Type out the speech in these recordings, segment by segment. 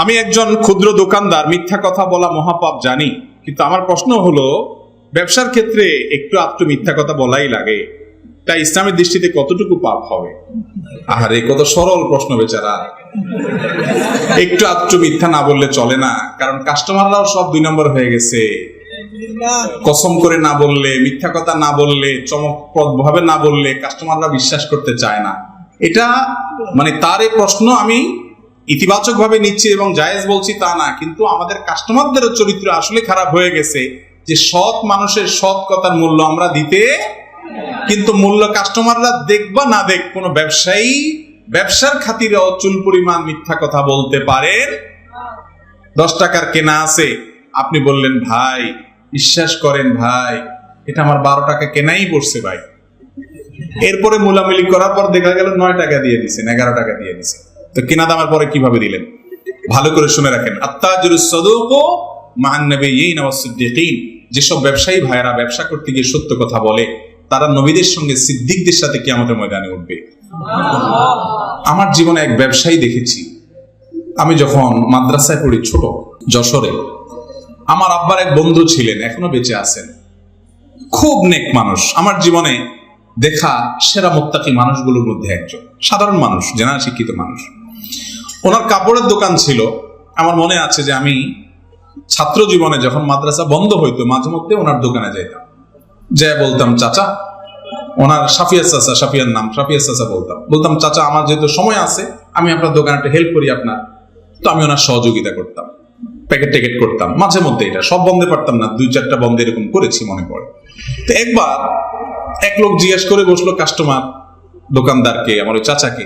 আমি একজন ক্ষুদ্র দোকানদার, মিথ্যা কথা বলা মহাপাপ জানি, কিন্তু আমার প্রশ্ন হলো, ব্যবসার ক্ষেত্রে একটু আধটু মিথ্যা কথা বলাই লাগে, তাই ইসলামের দৃষ্টিতে কতটুকু পাপ হবে? আহারে কত সরল প্রশ্ন বেচারা। একটু আধটু মিথ্যা না বললে চলে না, কারণ কাস্টমাররাও সব দুই নম্বর হয়ে গেছে। কসম করে না বললে, মিথ্যা কথা না বললে চমকপ্রদ ভাবে না বললে কাস্টমাররা বিশ্বাস করতে চায় না। এটা মানে তার এই প্রশ্ন আমি ইতিবাচক ভাবে নিচ্ছি এবং জায়েজ বলছি তা না, কিন্তু আমাদের কাস্টমারদেরও চরিত্র আসলে খারাপ হয়ে গেছে যে সৎ মানুষের সৎ কথার মূল্য আমরা দিতে কিন্তু মূল্য কাস্টমাররা দেখবা না দেখ কোনো ব্যবসায়ী ব্যবসার খাতিরে অচুল পরিমাণ মিথ্যা কথা বলতে পারেন। দশ টাকার কেনা আছে, আপনি বললেন, ভাই, বিশ্বাস করেন ভাই, এটা আমার বারো টাকা কেনাই পড়ছে ভাই। এরপরে মুলামুলি করার পর দেখা গেল নয় টাকা দিয়ে দিছেন, এগারো টাকা দিয়ে দিছেন। তো কেনা দামের পরে কীভাবে দিলেন? ভালো করে শুনে রাখেন। যেসব ব্যবসায়ী ভাইয়েরা ব্যবসা করতে গিয়ে সত্য কথা বলে তারা নবীদের সঙ্গে সিদ্দিকদের সাথে কিয়ামতের ময়দানে উঠবে। আমার জীবনে এক ব্যবসায়ী দেখেছি। আমি যখন মাদ্রাসায় পড়ি ছোট যশোরে আমার আব্বার এক বন্ধু ছিলেন এখনও বেঁচে আছেন। খুব নেক মানুষ। আমার জীবনে দেখা সেরা মোত্তাকি মানুষগুলোর মধ্যে একজন। সাধারণ মানুষ জেনা শিক্ষিত মানুষ। ওনার কাপড়ের দোকান ছিল। আমার মনে আছে যে আমি ছাত্র জীবনে যখন মাদ্রাসা বন্ধ হইতো, মাঝে মধ্যে ওনার দোকানে যাইতাম। যে বলতাম, চাচা, ওনার সাফিয়া চাচা সাফিয়ার নাম সাফিয়া চাচা বলতাম। বলতাম, চাচা, আমার যেহেতু সময় আছে, আমি আপনার দোকানে একটা হেল্প করি আপনার। তো আমি ওনার সহযোগিতা করতাম প্যাকেট ট্যাকেট করতাম, মাঝে মধ্যে এটা। সব বন্ধে পারতাম না, দুই চারটা বন্ধে এরকম করেছি মনে পড়ে তো একবার এক লোক জিজ্ঞেস করে বসল কাস্টমার দোকানদারকে, আমার ওই চাচাকে।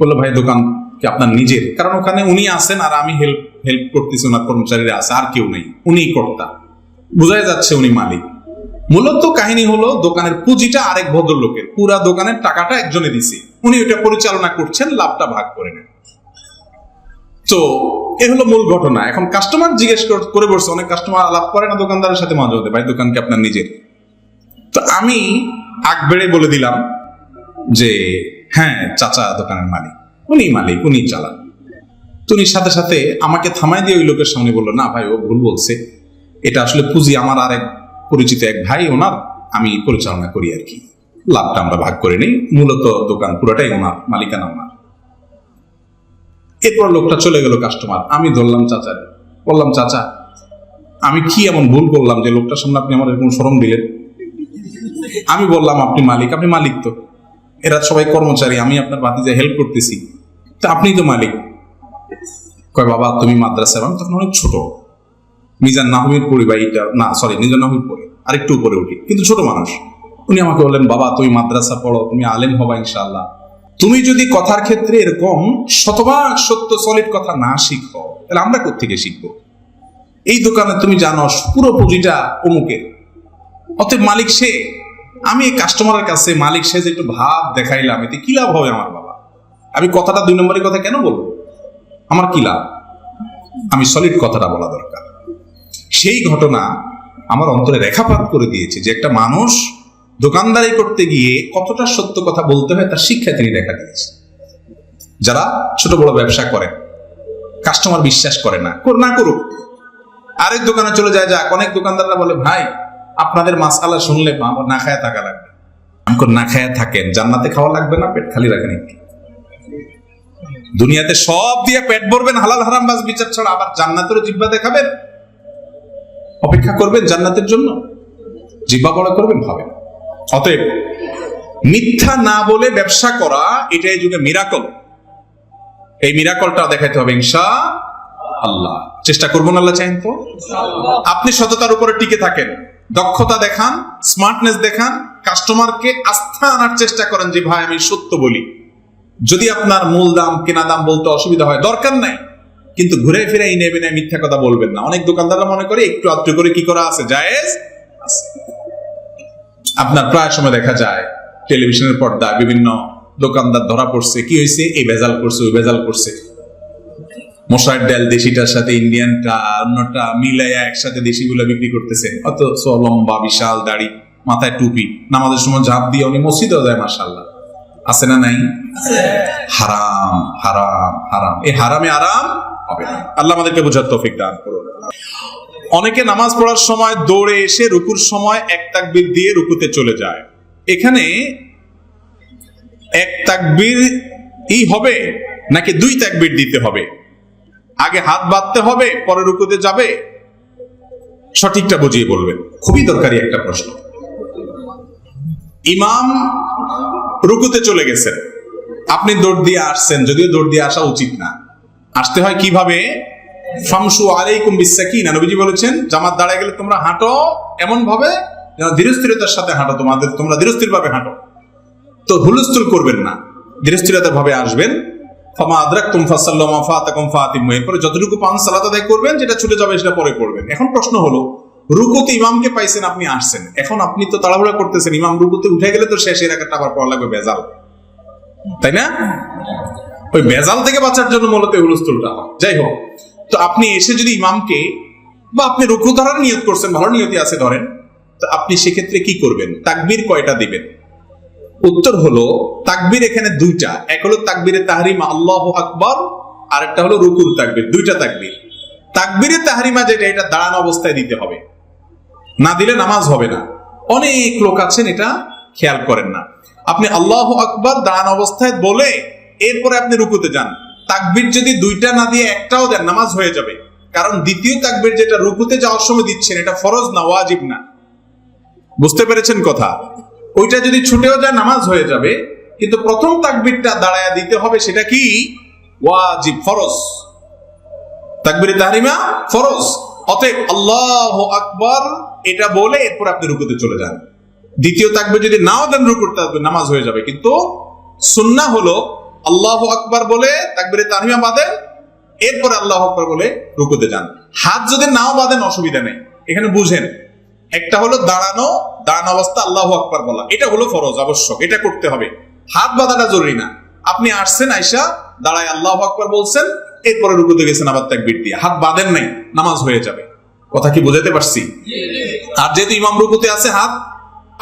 বলল, ভাই, দোকান কি আপনার নিজের? কারণ ওখানে উনি আছেন আর আমি হেল্প হেল্প করতেছি ওনার কর্মচারীরা আছে, আর কেউ নেই। উনি কর্তা। বোঝাই যাচ্ছে উনি মালিক। মূলত কাহিনী হলো দোকানের পুঁজিটা আরেক ভদ্রলোকের। পুরা দোকানের টাকাটা একজনে দিছে। উনি ওটা পরিচালনা করছেন, লাভটা ভাগ করে নেন। তো এ হলো মূল ঘটনা। এখন কাস্টমার জিজ্ঞেস কর- বসছে অনেক কাস্টমার আলাপ করে না দোকানদারের সাথে মাঝে মধ্যে? ভাই, দোকান কি আপনার নিজের? তো আমি আগ বেড়ে বলে দিলাম যে হ্যাঁ চাচা দোকানের মালিক। উনি মালিক, উনি চালান উনি সাথে সাথে আমাকে থামাই দিয়ে ওই লোকের সামনে বলল, না ভাই, ও ভুল বলছে। এটা আসলে পুঁজি আমার আরেক পরিচিত এক ভাই, ওনার। আমি পরিচালনা করি আর কি। লাভটা আমরা ভাগ করে নিই। মূলত দোকান পুরোটাই ওনার, মালিকানা ওনার। এরপর লোকটা চলে গেল কাস্টমার আমি ধরলাম চাচারে বললাম, চাচা, আমি কি এমন ভুল করলাম যে লোকটার সামনে আপনি আমার এরকম সরম দিলেন? আমি বললাম, আপনি মালিক আপনি মালিক তো। এরা সবাই কর্মচারী, আমি আপনার বাতিজে হেল্প করতেছি। তা আপনি তো মালিক। কয়, বাবা, তুমি মাদ্রাসা আমি তখন অনেক ছোট। মিজান নাহমির পড়ি বা এইটা, না সরি মিজান নাহমির পড়ি। আরেকটু উপরে উঠি, কিন্তু ছোট মানুষ। উনি আমাকে বললেন, বাবা, তুমি মাদ্রাসা পড়ো, তুমি আলেম হবা ইনশাআল্লাহ। তুমি যদি কথার ক্ষেত্রে এরকম শতভাগ সত্য সলিড কথা না শিখো, তাহলে আমরা কোথেকে শিখব? এই দোকানে তুমি জানো, পুরো পুঁজিটা অমুকের। অতএব মালিক সে। আমি কাস্টমারের কাছে মালিক সে যে একটু ভাব দেখাইলাম, এতে কি লাভ হবে আমার বাবা? আমি কথাটা দুই নম্বরের কথা কেন বলব? আমার কি লাভ? আমি সলিড কথাটা বলা দরকার। সেই ঘটনা আমার অন্তরে রেখাপাত করে দিয়েছে যে একটা মানুষ দোকানদারি করতে গিয়ে কতটা সত্য কথা বলতে হয় তার শিক্ষা তিনি দেখা দিয়েছে যারা ছোট বড় ব্যবসা করেন কাস্টমার বিশ্বাস করে না না করুক। আরেক দোকানে চলে যায়, যাক, অনেক দোকানদাররা বলে, ভাই, আপনাদের মাসালা শুনলে না খায়া থাকা লাগবে। আমি না খায়া থাকেন, জান্নাতে খাওয়া লাগবে না, পেট খালি রাখেন একটু। দুনিয়াতে সব দিয়ে পেট ভরবেন হালাল হারাম বাস বিচার ছাড়া আবার জান্নাতেরও জিব্বা দেখাবেন? অপেক্ষা করবেন জান্নাতের জন্য? জিব্বা বড় করবেন হবে না। অতএব মিথ্যা না বলে ব্যবসা করা এটা এই যুগে মিরাকল এই মিরাকলটা দেখাইতে হবে ইনশা আল্লাহ। চেষ্টা করব না আল্লাহ চাইন তো? আপনি সততার উপরে টিকে থাকেন। দক্ষতা দেখান স্মার্টনেস দেখান কাস্টমারকে আস্থা আনার চেষ্টা করেন যে ভাই আমি সত্য বলি। যদি আপনার মূল দাম, কেনা দাম বলতে অসুবিধা হয়, দরকার নাই। কিন্তু ঘুরে ফিরে এই নেবে মিথ্যা কথা বলবেন না। অনেক দোকানদাররা মনে করে একটু আত্র করে কি করা আছে? জায়েজ আপনার প্রায় সময় দেখা যায়, টেলিভিশনের পর্দা বিভিন্ন দোকানদার ধরা পড়ছে। কি হয়েছে? এই ভেজাল করছে, ওই ভেজাল করছে। মশার ডাল দেশিটার সাথে ইন্ডিয়ানটা অন্যটা মিলাইয়া একসাথে দেশিগুলো বিক্রি করতেছে। অত লম্বা, বিশাল দাড়ি, মাথায় টুপি। নামাজের সময় ঝাঁপ দিয়ে উনি মসজিদেও যায় মাসাল্লাহ আছে না নাই? হারাম হারাম হারাম। এই হারামে আরাম হবে না। আল্লাহ আমাদেরকে বোঝার তৌফিক দান করুন। অনেকে নামাজ পড়ার সময় দৌড়ে এসে রুকুর সময় এক তাকবির দিয়ে রুকুতে চলে যায়। এখানে এক তাকবির ই হবে নাকি দুই তাকবির দিতে হবে? আগে হাত বাঁধতে হবে পরে রুকুতে যাবে? সঠিকটা বুঝিয়ে বলবেন। খুবই দরকারি একটা প্রশ্ন। ইমাম রুকুতে চলে গেছেন আপনি দৌড় দিয়ে আসছেন, যদিও দৌড় দিয়ে আসা উচিত না। আসতে হয় কীভাবে? ফামসু আলাইকুম বিসাকিনা, নবীজি বলেছেন, জামাত দাঁড়ায় গেলে তোমরা হাঁটো এমন ভাবে যেন ধীরস্থিরতার সাথে হাঁটো তোমাদের, তোমরা ধীরস্থির ভাবে হাঁটো। তো হুলস্থুল করবেন না ধীরস্থিরতা ভাবে আসবেন। ফামা আদরাক তুম ফাসাল্লামা ফাতাকুম ফাতিমু, এরপরে যতটুকু পান সালাত আদায় করবেন, যেটা ছুটে যাবে সেটা পরে করবেন। এখন প্রশ্ন হলো রুকুতে ইমামকে পাইছেন, আপনি আসছেন। এখন আপনি তো তাড়াহুড়া করতেছেন, ইমাম রুকুতে উঠে গেলে তো শেষ, এর একটা আবার পড়া লাগবে বেজাল। তাই না? ওই বেজাল থেকে বাঁচার জন্য মূলত হুলস্থুলটা হয়। যাই হোক, তো আপনি এসে যদি ইমামকে বা আপনি রুকু ধরার নিয়ত করছেন, ভালো নিয়তি আছে ধরেন, তো আপনি সেক্ষেত্রে কি করবেন? তাকবীর কয়টা দিবেন? উত্তর হলো, তাকবীর এখানে দুইটা। এক হলো তাকবীরে তাহরিমা, আল্লাহ আকবর আর একটা হলো রুকুর তাকবীর, দুইটা তাকবীর। তাকবীরে তাহরিমা যেটা, এটা দাঁড়ানো অবস্থায় দিতে হবে। না দিলে নামাজ হবে না। অনেক লোক আছেন এটা খেয়াল করেন না। আপনি আল্লাহ আকবর দাঁড়ানো অবস্থায় বলে এরপরে আপনি রুকুতে যান। তাকবীর যদি দুইটা না দিয়ে একটাও দেন, নামাজ হয়ে যাবে। কারণ দ্বিতীয় তাকবীর যেটা রুকুতে যাওয়ার সময় দিচ্ছেন, এটা ফরজ না, ওয়াজিব না। বুঝতে পেরেছেন কথা? ওইটা যদি ছুটেও যায়, নামাজ হয়ে যাবে। কিন্তু প্রথম তাকবিরটা দাঁড়ায় দিতে হবে, সেটা কি? ওয়াজিব, ফরজ। তাকবীরে তাহরিমা ফরজ। অতএব আল্লাহ আকবার এটা বলে এরপর আপনি রুকুতে চলে যান। দ্বিতীয় তাকবীর যদি নাও দেন রুকুতে নামাজ হয়ে যাবে। কিন্তু সুন্না হলো আল্লাহ আকবার বলে তাকবীরে তাহরিমা বাঁধেন, এরপর আল্লাহ আকবার বলে রুকুতে যান। হাত যদি নাও বাঁধেন, অসুবিধা নেই। এখানে বুঝেন, একটা হলো দাঁড়ানো দাঁড়ানো অবস্থা আল্লাহ আকবার বলা। এটা হলো ফরজ, আবশ্যক, এটা করতে হবে। হাত বাঁধাটা জরুরি না। আপনি আসছেন আয়সা দাঁড়ায় আল্লাহ আকবার বলছেন, এরপরে রুকুতে গেছেন আবার তাকবীর দিয়ে। হাত বাঁধেন নাই, নামাজ হয়ে যাবে। কথা কি বোঝাতে পারছি? আর যেহেতু ইমাম রুকুতে আছে হাত,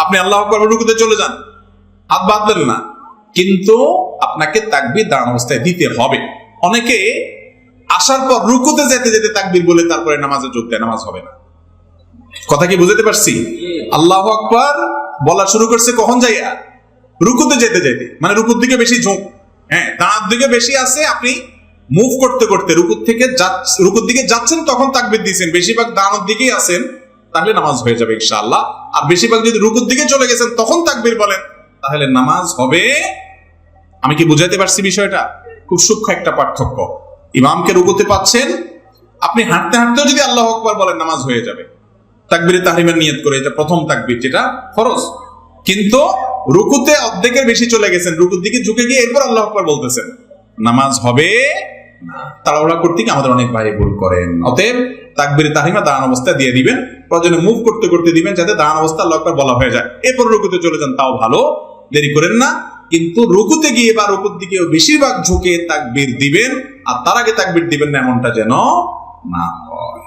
আপনি আল্লাহ আকবার রুকুতে চলে যান। হাত বাঁধলেন না। কিন্তু আপনাকে তাকবীর দাঁড়ানো অবস্থায় দিতে হবে। অনেকে আসার পর রুকুতে যেতে যেতে তাকবীর বলে তারপরে নামাজে যোগ দেয়, নামাজ হবে না। কথা কি বুঝতে পারছি? আল্লাহ আকবার বলা শুরু করছে কখন যাইয়া? রুকুতে যেতে যেতে। মানে রুকুর দিকে বেশি ঝোঁক। হ্যাঁ দাঁড়ার দিকে বেশি আছে, আপনি মুভ করতে করতে রুকুর থেকে রুকুর দিকে যাচ্ছেন, তখন তাকবির দিয়েছেন। বেশিরভাগ দাঁড়ানোর দিকেই আছেন, তাহলে নামাজ হয়ে যাবে ইনশাআল্লাহ। আর বেশিরভাগ যদি রুকুর দিকে চলে গেছেন, তখন তাকবির বলেন, তাহলে নামাজ হবে। আমি কি বুঝাইতে পারছি বিষয়টা? খুব সূক্ষ্ম একটা পার্থক্য। ইমামকে রুকুতে পাচ্ছেন, আপনি হাঁটতে হাঁটতেও যদি আল্লাহ আকবার বলেন, নামাজ হয়ে যাবে। তাকবিরে তাহরিমের নিয়ত করে, এটা প্রথম তাকবির, যেটা ফরজ। কিন্তু রুকুতে অর্ধেকের বেশি চলে গেছেন, রুকুর দিকে ঝুঁকে গিয়ে এরপর আল্লাহ আকবার বলতেছেন, নামাজ হবে। তাড়াহুড়া করতে গিয়ে আমাদের অনেক ভাই ভুল করেন। অতএব তাকবির তাহিমা দাঁড়ান অবস্থায় দিয়ে দিবেন, প্রয়োজনে মুভ করতে করতে দিবেন যাতে দাঁড়ান অবস্থা আল্লাহ বলা হয়ে যায়। এরপর রুকুতে চলে যান, তাও ভালো। দেরি করেন না, কিন্তু রুকুতে গিয়ে বা রুকুর দিকে বেশিরভাগ ঝুঁকে তাকবির দিবেন, আর তার আগে তাকবির দিবেন না এমনটা যেন না হয়।